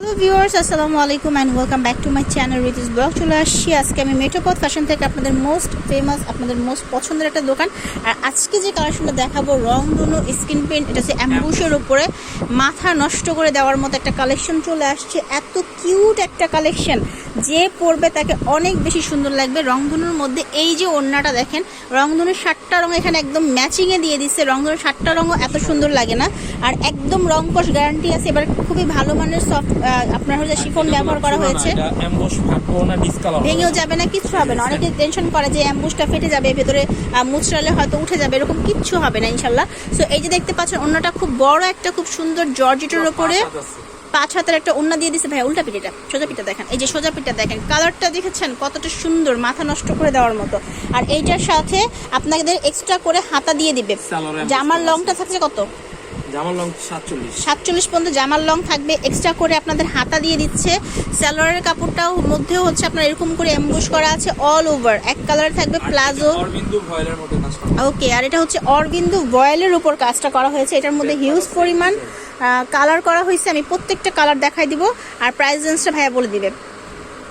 Hello viewers আসসালামু আলাইকুম and welcome back to my channel Riti's vlog চলে আসছি আজকে আমি মেট্রোপথ ফ্যাশন থেকে আপনাদের মোস্ট ফেমাস আপনাদের মোস্ট পছন্দের একটা দোকান। আর আজকে যে কালেকশনটা দেখাবো, রং দুনো স্কিন পেন্ট এটা হচ্ছে অ্যাম্বুশের উপরে মাথা নষ্ট করে দেওয়ার মতো একটা কালেকশন চলে আসছে। এত কিউট একটা কালেকশন। যে পরবে তাকে অনেক বেশি সুন্দর লাগবে। রংধনুর মধ্যে এই যে ওড়নাটা দেখেন রংধনুর সাতটা রং এখানে একদম ম্যাচিংয়ে দিয়ে দিচ্ছে। রংধনুর সাতটা রঙও এত সুন্দর লাগে না। আর একদম রং কষ গ্যারান্টি আছে এবার খুবই ভালো মানের সফট আপনার হচ্ছে শিফন ব্যবহার করা হয়েছে। ভেঙেও যাবে না কিছু হবে না। অনেকে টেনশন করে যে অ্যাম্বুসটা ফেটে যাবে ভেতরে মুচড়ালে হয়তো উঠে যাবে এরকম কিচ্ছু হবে না ইনশাল্লাহ। সো এই যে দেখতে পাচ্ছেন অন্যটা খুব বড় একটা খুব সুন্দর জর্জেটের উপরে। পাঁচ হাতের একটা ওন্না দিয়ে দিছে। ভাই উল্টা পিঠেটা সোজা পিঠটা দেখেন। এই যে সোজা পিঠটা দেখেন কালারটা দেখেছেন? কতটা সুন্দর মাথা নষ্ট করে দেওয়ার মতো। আর এইটার সাথে আপনাদের এক্সট্রা করে হাতা দিয়ে দিবে। জামার লংটা থাকছে কত? জামার লং সাতচল্লিশ। সাতচল্লিশ পর্যন্ত জামার লং থাকবে। এক্সট্রা করে আপনাদের হাতা দিয়ে দিচ্ছে। সালোয়ারের কাপড়টাও মধ্যেও হচ্ছে আপনার এরকম করে এমবুশ করা আছে অল ওভার এক কালার থাকবে প্লাজো। ওকে আর এটা হচ্ছে অরবিন্দু ভয়েলের উপর কাজটা করা হয়েছে। এটার মধ্যে হিউজ পরিমাণ কালার করা হয়েছে আমি প্রত্যেকটা কালার দেখাই দিব আর প্রাইস রেঞ্জটা ভাইয়া বলে দিবে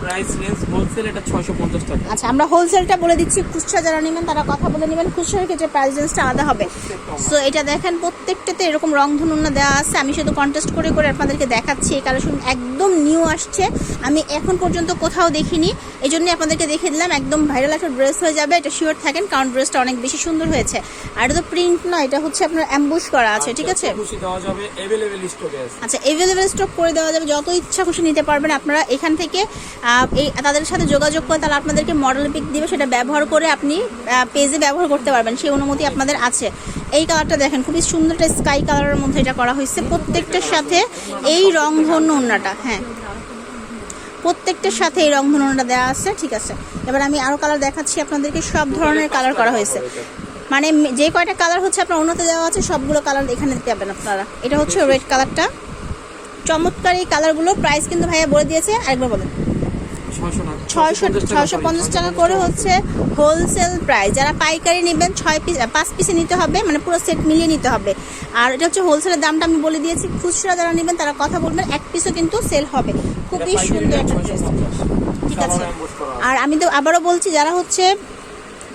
প্রাইস রেঞ্জ হোলসেল এটা 650 টাকা আচ্ছা আমরা হোলসেলটা বলে দিচ্ছি খুচরা যারা নেবেন তারা কথা বলে নেবেন খুচরার ক্ষেত্রে প্রাইস রেঞ্জটা আলাদা হবে সো এটা দেখেন প্রত্যেকটাতে এরকম রং ধনুনা দেওয়া আছে আমি শুধু কন্টেস্ট করে করে আপনাদেরকে দেখাচ্ছি এই কালেকশন একদম নিউ আসছে আমি এখন পর্যন্ত কোথাও দেখিনি এই জন্যই আপনাদেরকে দেখে দিলাম একদম ভাইরাল একটা ড্রেস হয়ে যাবে এটা শিওর থাকেন কারণ ড্রেসটা অনেক বেশি সুন্দর হয়েছে আর এটা তো প্রিন্ট নয় এটা হচ্ছে আপনার অ্যাম্বুশ করা আছে ঠিক আছে খুশি দেওয়া যাবে अवेलेबल স্টকে আছে আচ্ছা এভেলেবেল স্টক করে দেওয়া যাবে যত ইচ্ছা খুশি নিতে পারবেন আপনারা এখান থেকে আহ, এই তাদের সাথে যোগাযোগ করে তারা আপনাদেরকে মডেল পিক দিবে, সেটা ব্যবহার করে আপনি পেজে ব্যবহার করতে পারবেন, সেই অনুমতি আপনাদের আছে। এই কালারটা দেখেন, খুবই সুন্দর একটা স্কাই কালারের মধ্যে এটা করা হয়েছে। প্রত্যেকটার সাথে এই রংধনু ওড়নাটা হ্যাঁ। প্রত্যেকটার সাথে এই রংধনুটা দেওয়া আছে, ঠিক আছে। এবার আমি আরও কালার দেখাচ্ছি আপনাদেরকে, সব ধরনের কালার করা হয়েছে। মানে যে কয়টা কালার হচ্ছে আপনার অন্যতে দেওয়া আছে, সবগুলো কালার এখানে পাবেন আপনারা। এটা হচ্ছে রেড কালারটা চমৎকার এই কালারগুলো প্রাইস কিন্তু ভাইয়া বলে দিয়েছে, আরেকবার বলেন। 600 টাকা ছয়শো ছয়শো পঞ্চাশ টাকা করে হচ্ছে হোলসেল প্রাইস যারা পাইকারি নেবেন ছয় পিস পাঁচ পিসে নিতে হবে মানে পুরো সেট মিলিয়ে নিতে হবে। আর এটা হচ্ছে হোলসেলের দামটা আমি বলে দিয়েছি খুচরা যারা নেবেন তারা কথা বলবেন এক পিসও কিন্তু সেল হবে। খুবই সুন্দর একটা ড্রেস ঠিক আছে। আর আমি তো আবারও বলছি যারা হচ্ছে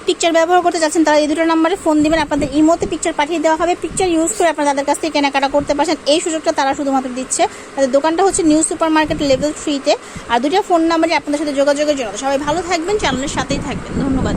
পিকচার ব্যবহার করতে চাচ্ছেন তারা এই দুটো নাম্বারে ফোন দিবেন, আপনাদের ইমোতে পিকচার পাঠিয়ে দেওয়া হবে। পিকচার ইউজ করে আপনারা তাদের কাছ থেকে কেনাকাটা করতে পারছেন। এই সুযোগটা তারা শুধুমাত্র দিচ্ছে। তাদের দোকানটা হচ্ছে নিউ সুপার মার্কেট লেভেল থ্রিতে আর দুটো ফোন নাম্বারে আপনাদের সাথে যোগাযোগের জন্য। সবাই ভালো থাকবেন চ্যানেলের সাথেই থাকবেন। ধন্যবাদ।